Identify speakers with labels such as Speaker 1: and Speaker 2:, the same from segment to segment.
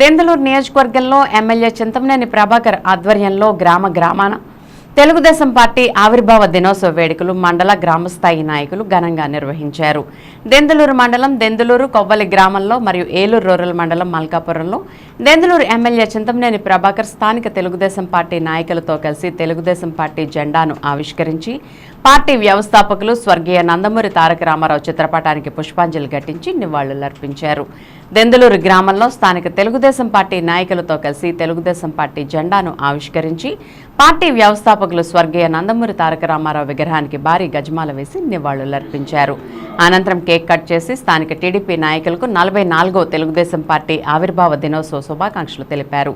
Speaker 1: దెందలూరు నియోజకవర్గంలో ఎమ్మెల్యే చింతమనేని ప్రభాకర్ ఆధ్వర్యంలో గ్రామ గ్రామాన. తెలుగుదేశం పార్టీ ఆవిర్భావ దినోత్సవ వేడుకలు మండల గ్రామస్థాయి నాయకులు ఘనంగా నిర్వహించారు. దెందులూరు మండలం దెందులూరు కొవ్వలి గ్రామంలో మరియు ఏలూరు రూరల్ మండలం మల్కాపురంలో దెందులూరు ఎమ్మెల్యే చింతమనేని ప్రభాకర్ స్థానిక తెలుగుదేశం పార్టీ నాయకులతో కలిసి తెలుగుదేశం పార్టీ జెండాను ఆవిష్కరించి పార్టీ వ్యవస్థాపకులు స్వర్గీయ నందమూరి తారక రామారావు చిత్రపటానికి పుష్పాంజలి ఘటించి నివాళులర్పించారు. దెందులూరు గ్రామంలో స్థానిక తెలుగుదేశం పార్టీ నాయకులతో కలిసి తెలుగుదేశం పార్టీ జెండాను ఆవిష్కరించి పార్టీ వ్యవస్థాపకులు స్వర్గీయ నందమూరి తారక రామారావు విగ్రహానికి భారీ గజమాల వేసి నివాళులర్పించారు. అనంతరం కేక్ కట్ చేసి స్థానిక టీడీపీ నాయకులకు నలభై నాలుగో తెలుగుదేశం పార్టీ ఆవిర్భావ దినోత్సవ శుభాకాంక్షలు తెలిపారు.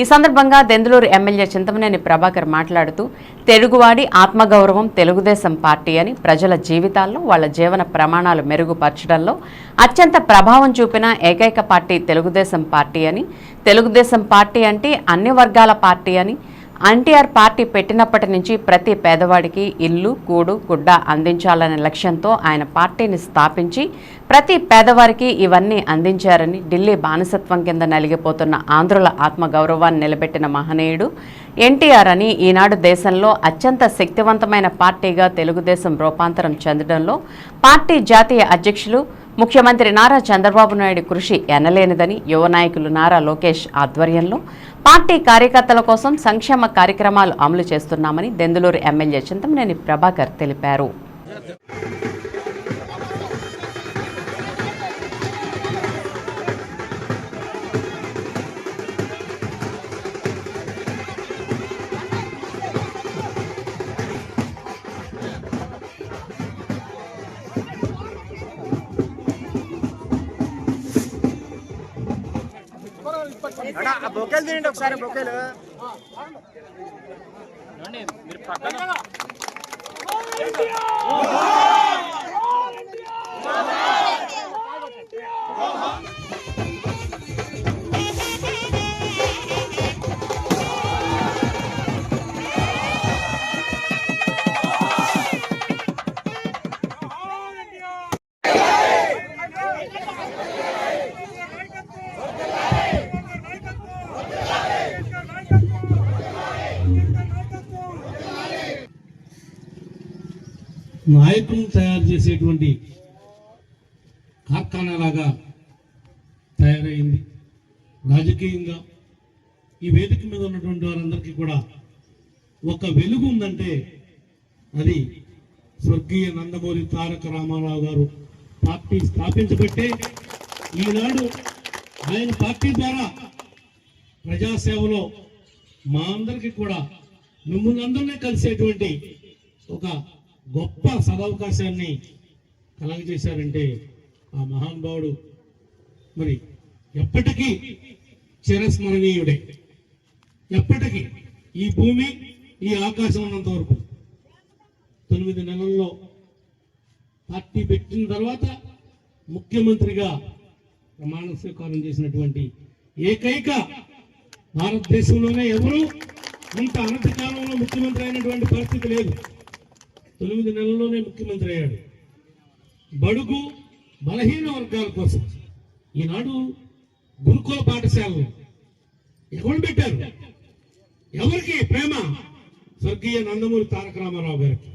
Speaker 1: ఈ సందర్భంగా దెందులూరు ఎమ్మెల్యే చింతమనేని ప్రభాకర్ మాట్లాడుతూ తెలుగువాడి ఆత్మగౌరవం తెలుగుదేశం పార్టీ అని ప్రజల జీవితాల్లో వాళ్ళ జీవన ప్రమాణాలు మెరుగుపరచడంలో అత్యంత ప్రభావం చూపిన ఏకైక పార్టీ తెలుగుదేశం పార్టీ అని. తెలుగుదేశం పార్టీ అంటే అన్ని వర్గాల పార్టీ అని. ఎన్టీఆర్ పార్టీ పెట్టినప్పటి నుంచి ప్రతి పేదవాడికి ఇల్లు కూడు గుడ్డ అందించాలనే లక్ష్యంతో ఆయన పార్టీని స్థాపించి ప్రతి పేదవారికి ఇవన్నీ అందించారని ఢిల్లీ బానిసత్వం కింద నలిగిపోతున్న ఆంధ్రుల ఆత్మగౌరవాన్ని నిలబెట్టిన మహనీయుడు. ఎన్టీఆర్ అని ఈనాడు దేశంలో అత్యంత శక్తివంతమైన పార్టీగా తెలుగుదేశం రూపాంతరం చెందడంలో పార్టీ జాతీయ అధ్యక్షులు ముఖ్యమంత్రి నారా చంద్రబాబు నాయుడు కృషి ఎనలేనిదని యువ నాయకులు నారా లోకేష్ ఆధ్వర్యంలో పార్టీ కార్యకర్తల కోసం సంక్షేమ కార్యక్రమాలు అమలు చేస్తున్నామని దెందులూరు ఎమ్మెల్యే చింతమనేని ప్రభాకర్ తెలిపారు.
Speaker 2: బొకేలు తీయండి ఒకసారి బొకేలు.
Speaker 3: నాయకులను తయారు చేసేటువంటి కార్ఖానాలాగా తయారైంది. రాజకీయంగా ఈ వేదిక మీద ఉన్నటువంటి వారందరికీ కూడా ఒక వెలుగు ఉందంటే అది స్వర్గీయ నందమూరి తారక రామారావు గారు పార్టీ స్థాపించబట్టే ఈనాడు ఆయన పార్టీ ద్వారా ప్రజాసేవలో మా అందరికీ కూడా మిమ్మల్ని అందరినీ కలిసేటువంటి ఒక గొప్ప సదవకాశాన్ని కలగజేశారంటే ఆ మహానుభావుడు. మరి ఎప్పటికీ చిరస్మరణీయుడే. ఎప్పటికీ ఈ భూమి ఈ ఆకాశం ఉన్నంత వరకు. తొమ్మిది నెలల్లో పార్టీ పెట్టిన తర్వాత ముఖ్యమంత్రిగా ప్రమాణ స్వీకారం చేసినటువంటి ఏకైక భారతదేశంలోనే ఎవరు ఇంత అనతి కాలంలో ముఖ్యమంత్రి అయినటువంటి పరిస్థితి లేదు. తొమ్మిది నెలల్లోనే ముఖ్యమంత్రి అయ్యాడు. బడుగు బలహీన వర్గాల కోసం ఈనాడు గురుకుల పాఠశాలలు ఎవరు పెట్టారు? ఎవరికి ప్రేమ? స్వర్గీయ నందమూరి తారక రామారావు గారికి.